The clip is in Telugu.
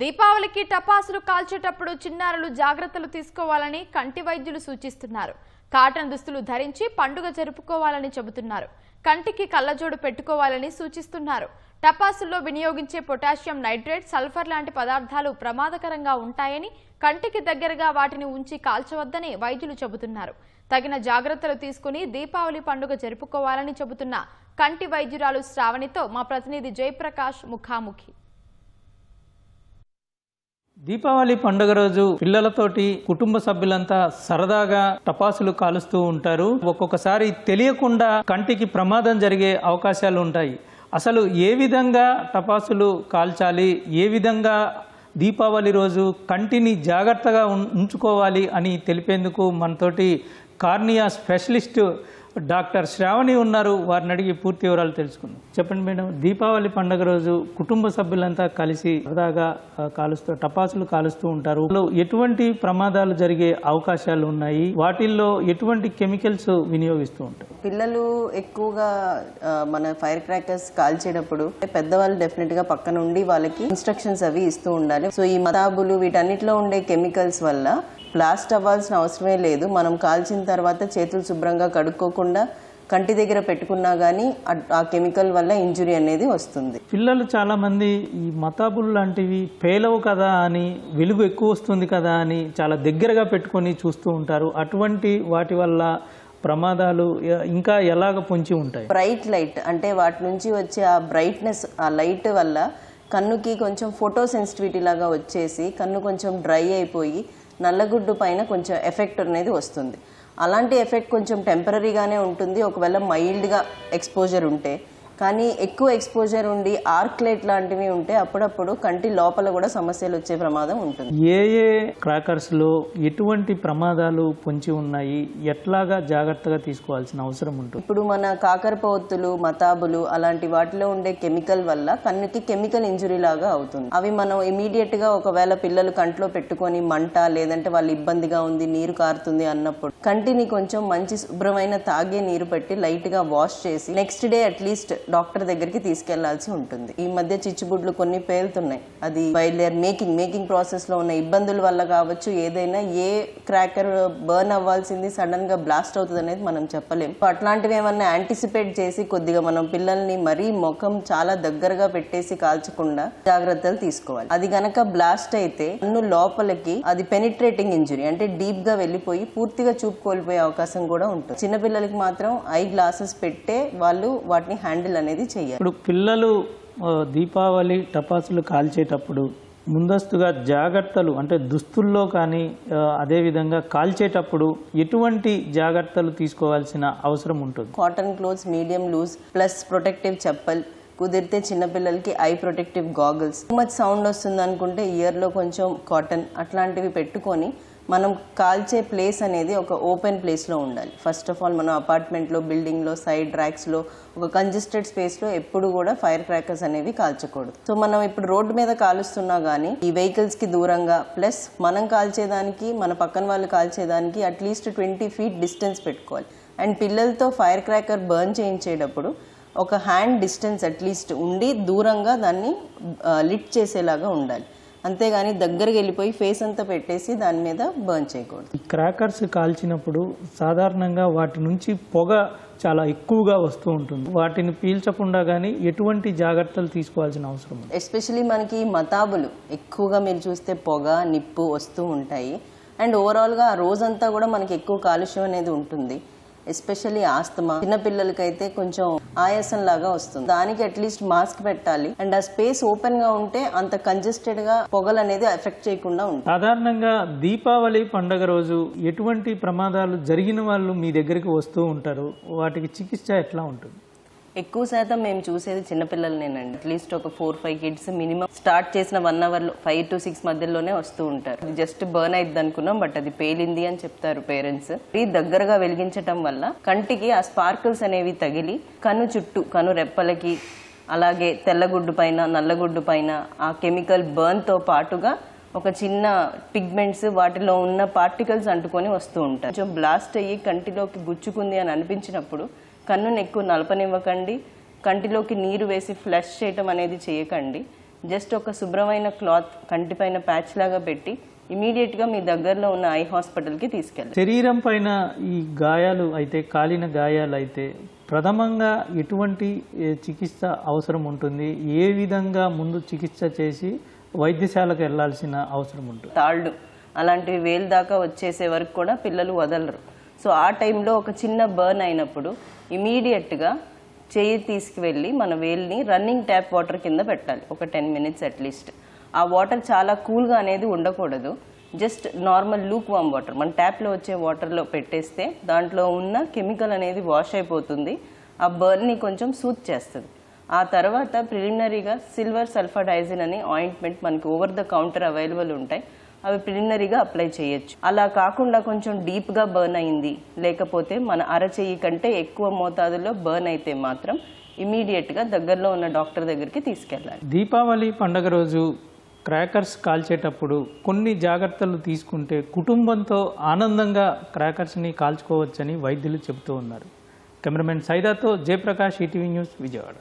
దీపావళికి టపాసులు కాల్చేటప్పుడు చిన్నారులు జాగ్రత్తలు తీసుకోవాలని కంటి వైద్యులు సూచిస్తున్నారు. కాటన్ దుస్తులు ధరించి పండుగ జరుపుకోవాలని చెబుతున్నారు. కంటికి కళ్ళజోడు పెట్టుకోవాలని సూచిస్తున్నారు. టపాసుల్లో వినియోగించే పొటాషియం నైట్రేట్ సల్ఫర్ లాంటి పదార్థాలు ప్రమాదకరంగా ఉంటాయని కంటికి దగ్గరగా వాటిని ఉంచి కాల్చవద్దని వైద్యులు చెబుతున్నారు. తగిన జాగ్రత్తలు తీసుకుని దీపావళి పండుగ జరుపుకోవాలని చెబుతున్న కంటి వైద్యురాలు శ్రావణితో మా ప్రతినిధి జయప్రకాష్ ముఖాముఖి. దీపావళి పండుగ రోజు పిల్లలతోటి కుటుంబ సభ్యులంతా సరదాగా టపాసులు కాలుస్తూ ఉంటారు. ఒక్కొక్కసారి తెలియకుండా కంటికి ప్రమాదం జరిగే అవకాశాలు ఉంటాయి. అసలు ఏ విధంగా టపాసులు కాల్చాలి? ఏ విధంగా దీపావళి రోజు కంటిని జాగ్రత్తగా ఉం- ఉంచుకోవాలి అని తెలిపేందుకు మనతోటి కార్నియా స్పెషలిస్ట్ డాక్టర్ శ్రావణి ఉన్నారు. వారిని అడిగి పూర్తి వివరాలు తెలుసుకుందాం. చెప్పండి మేడం దీపావళి పండుగ రోజు కుటుంబ సభ్యులంతా కలిసి సరదాగా కాలుస్తూ టపాసులు కాలుస్తూ ఉంటారు. ఎటువంటి ప్రమాదాలు జరిగే అవకాశాలు ఉన్నాయి? వాటిల్లో ఎటువంటి కెమికల్స్ వినియోగిస్తూ ఉంటారు? పిల్లలు ఎక్కువగా మన ఫైర్ క్రాకర్స్ కాల్చేటప్పుడు పెద్దవాళ్ళు డెఫినెట్గా పక్కన ఉండి వాళ్ళకి ఇన్స్ట్రక్షన్స్ అవి ఇస్తూ ఉండాలి. సో ఈ మతాబులు వీటన్నిటిలో ఉండే కెమికల్స్ వల్ల బ్లాస్ట్ అవ్వాల్సిన అవసరమే లేదు. మనం కాల్చిన తర్వాత చేతులు శుభ్రంగా కడుక్కోకుండా కంటి దగ్గర పెట్టుకున్నా కానీ ఆ కెమికల్ వల్ల ఇంజురీ అనేది వస్తుంది. పిల్లలు చాలా మంది ఈ మతాబుల్ లాంటివి పేలవు కదా అని వెలుగు ఎక్కువ వస్తుంది కదా అని చాలా దగ్గరగా పెట్టుకొని చూస్తూ ఉంటారు. అటువంటి వాటి వల్ల ప్రమాదాలు ఇంకా ఎలాగ పొంచి ఉంటాయి? బ్రైట్ లైట్ అంటే వాటి నుంచి వచ్చే ఆ బ్రైట్నెస్ ఆ లైట్ వల్ల కన్నుకి కొంచెం ఫోటో సెన్సిటివిటీ లాగా వచ్చేసి కన్ను కొంచెం డ్రై అయిపోయి నల్లగుడ్డు పైన కొంచెం ఎఫెక్ట్ అనేది వస్తుంది. అలాంటి ఎఫెక్ట్ కొంచెం టెంపరీగానే ఉంటుంది. ఒకవేళ మైల్డ్గా ఎక్స్పోజర్ ఉంటే కానీ ఎక్కువ ఎక్స్పోజర్ ఉండి ఆర్క్ లైట్ లాంటివి ఉంటే అప్పుడప్పుడు కంటి లోపల కూడా సమస్యలు వచ్చే ప్రమాదం ఉంటుంది. ఏ ఏ క్రాకర్స్లో ఎటువంటి ప్రమాదాలు పొంచి ఉన్నాయి? ఎట్లాగా జాగ్రత్తగా తీసుకోవాల్సిన అవసరం ఉంటుంది? ఇప్పుడు మన కాకరపోతులు మతాబులు అలాంటి వాటిలో ఉండే కెమికల్ వల్ల కన్నుకి కెమికల్ ఇంజురీ లాగా అవుతుంది. అవి మనం ఇమీడియట్గా ఒకవేళ పిల్లలు కంట్లో పెట్టుకొని మంట లేదంటే వాళ్ళు ఇబ్బందిగా ఉంది నీరు కారుతుంది అన్నప్పుడు కంటిని కొంచెం మంచి శుభ్రమైన తాగే నీరు పెట్టి లైట్గా వాష్ చేసి నెక్స్ట్ డే అట్లీస్ట్ డాక్టర్ దగ్గరికి తీసుకెళ్ళాల్సి ఉంటుంది. ఈ మధ్య చిచ్చుబుడ్లు కొన్ని పేలుతున్నాయి. అది బయలుదేరి మేకింగ్ మేకింగ్ ప్రాసెస్లో ఉన్న ఇబ్బందుల వల్ల కావచ్చు ఏదైనా ఏ క్రాకర్ బర్న్ అవ్వాల్సింది సడన్గా బ్లాస్ట్ అవుతుంది అనేది మనం చెప్పలేం. అట్లాంటివి ఏమన్నా యాంటిసిపేట్ చేసి కొద్దిగా మనం పిల్లల్ని మరీ ముఖం చాలా దగ్గరగా పెట్టేసి కాల్చకుండా జాగ్రత్తలు తీసుకోవాలి. అది గనక బ్లాస్ట్ అయితే కన్ను లోపలికి అది పెనిట్రేటింగ్ ఇంజురీ అంటే డీప్గా వెళ్ళిపోయి పూర్తిగా చూపు కోల్పోయే అవకాశం కూడా ఉంటుంది. చిన్నపిల్లలకి మాత్రం ఐ గ్లాసెస్ పెట్టే వాళ్ళు వాటిని హ్యాండిల్ అనేది చేయాలి ఇప్పుడు పిల్లలు దీపావళి టపాసులు కాల్చేటప్పుడు ముందస్తుగా జాగ్రత్తలు అంటే దుస్తుల్లో కానీ అదేవిధంగా కాల్చేటప్పుడు ఎటువంటి జాగ్రత్తలు తీసుకోవాల్సిన అవసరం ఉంటుంది? Cotton clothes medium loose plus protective chappal కుదిరితే చిన్నపిల్లలకి eye protective goggles much sound వస్తుంది అనుకుంటే ఇయర్లో కొంచెం కాటన్ అట్లాంటివి పెట్టుకొని మనం కాల్చే ప్లేస్ అనేది ఒక ఓపెన్ ప్లేస్లో ఉండాలి. ఫస్ట్ ఆఫ్ ఆల్ మనం అపార్ట్మెంట్లో బిల్డింగ్లో సైడ్ ర్యాక్స్లో ఒక కంజెస్టెడ్ స్పేస్లో ఎప్పుడు కూడా ఫైర్ క్రాకర్స్ అనేవి కాల్చకూడదు. సో మనం ఇప్పుడు రోడ్డు మీద కాలుస్తున్నా కానీ ఈ వెహికల్స్కి దూరంగా ప్లస్ మనం కాల్చేదానికి మన పక్కన వాళ్ళు కాల్చేదానికి at least twenty feet distance పెట్టుకోవాలి. అండ్ పిల్లలతో ఫైర్ క్రాకర్ బర్న్ చేయించేటప్పుడు ఒక హ్యాండ్ డిస్టెన్స్ అట్లీస్ట్ ఉండి దూరంగా దాన్ని uh, లిట్ చేసేలాగా ఉండాలి. అంతేగాని దగ్గరికి వెళ్ళిపోయి ఫేస్ అంతా పెట్టేసి దాని మీద బర్న్ చేయకూడదు. ఈ క్రాకర్స్ కాల్చినప్పుడు సాధారణంగా వాటి నుంచి పొగ చాలా ఎక్కువగా వస్తూ ఉంటుంది. వాటిని పీల్చకుండా కానీ ఎటువంటి జాగ్రత్తలు తీసుకోవాల్సిన అవసరం ఉంది ఎస్పెషలీ మనకి మతాబులు ఎక్కువగా మీరు చూస్తే పొగ నిప్పు వస్తూ ఉంటాయి. అండ్ ఓవరాల్గా ఆ రోజంతా కూడా మనకి ఎక్కువ కాలుష్యం అనేది ఉంటుంది. Especially asthma. చిన్నపిల్లలకైతే కొంచెం ఆయాసం లాగా వస్తుంది. దానికి అట్లీస్ట్ మాస్క్ పెట్టాలి. అండ్ ఆ స్పేస్ ఓపెన్గా ఉంటే అంత కంజెస్టెడ్గా పొగలు అనేది ఎఫెక్ట్ చేయకుండా ఉంటుంది. సాధారణంగా దీపావళి పండగ రోజు ఎటువంటి ప్రమాదాలు జరిగిన వాళ్ళు మీ దగ్గరికి వస్తూ ఉంటారు? వాటికి చికిత్స ఎట్లా ఉంటుంది? ఎక్కువ శాతం మేము చూసేది చిన్నపిల్లలనేనండి. అట్లీస్ట్ ఒక four five kids minimum start చేసిన వన్ అవర్లో ఫైవ్ టు సిక్స్ మధ్యలోనే వస్తూ ఉంటారు. జస్ట్ బర్న్ అయింది అనుకున్నాం బట్ అది పేలింది అని చెప్తారు పేరెంట్స్ ఇది దగ్గరగా వెలిగించటం వల్ల కంటికి ఆ స్పార్కిల్స్ అనేవి తగిలి కను చుట్టూ కను రెప్పలకి అలాగే తెల్లగుడ్డు పైన నల్లగుడ్డు పైన ఆ కెమికల్ బర్న్తో పాటుగా ఒక చిన్న పిగ్మెంట్స్ వాటిలో ఉన్న పార్టికల్స్ అంటుకొని వస్తూ ఉంటాయి. కొంచెం బ్లాస్ట్ అయ్యి కంటిలోకి గుచ్చుకుంది అని అనిపించినప్పుడు కన్నును ఎక్కువ నలపనివ్వకండి. కంటిలోకి నీరు వేసి ఫ్లష్ చేయటం అనేది చేయకండి. జస్ట్ ఒక శుభ్రమైన క్లాత్ కంటిపైన ప్యాచ్ లాగా పెట్టి ఇమీడియట్గా మీ దగ్గరలో ఉన్న ఐ హాస్పిటల్కి తీసుకెళ్ళాలి శరీరం పైన ఈ గాయాలు అయితే కాలిన గాయాలు అయితే ప్రథమంగా ఎటువంటి చికిత్స అవసరం ఉంటుంది? ఏ విధంగా ముందు చికిత్స చేసి వైద్యశాలకు వెళ్ళాల్సిన అవసరం ఉంటుంది? తాళ్ళు. అలాంటివి వేలు దాకా వచ్చేసే వరకు కూడా పిల్లలు వదలరు. సో ఆ టైంలో ఒక చిన్న బర్న్ అయినప్పుడు ఇమీడియట్గా చేయి తీసుకువెళ్ళి మన వేల్ని రన్నింగ్ ట్యాప్ వాటర్ కింద పెట్టాలి. ఒక టెన్ మినిట్స్ అట్లీస్ట్ ఆ వాటర్ చాలా కూల్గా అనేది ఉండకూడదు. Just normal lukewarm water. మన ట్యాప్లో వచ్చే వాటర్లో పెట్టేస్తే దాంట్లో ఉన్న కెమికల్ అనేది వాష్ అయిపోతుంది. ఆ బర్న్ని కొంచెం సూత్ చేస్తుంది. ఆ తర్వాత ప్రిలిమినరీగా సిల్వర్ సల్ఫాడైజిన్ అని ఆయింట్మెంట్ మనకి ఓవర్ ద కౌంటర్ అవైలబుల్ ఉంటాయి. అవి ప్రిలిమినరీగా అప్లై చేయొచ్చు. అలా కాకుండా కొంచెం డీప్గా బర్న్ అయింది. లేకపోతే మన అరచేయి కంటే ఎక్కువ మోతాదులో బర్న్ అయితే మాత్రం ఇమీడియట్గా దగ్గరలో ఉన్న డాక్టర్ దగ్గరికి తీసుకెళ్ళాలి. దీపావళి పండగ రోజు క్రాకర్స్ కాల్చేటప్పుడు కొన్ని జాగ్రత్తలు తీసుకుంటే కుటుంబంతో ఆనందంగా క్రాకర్స్ని కాల్చుకోవచ్చని వైద్యులు చెబుతూ ఉన్నారు. కెమెరామెన్ సైదాతో జయప్రకాష్ ఈటీవీ న్యూస్ విజయవాడ.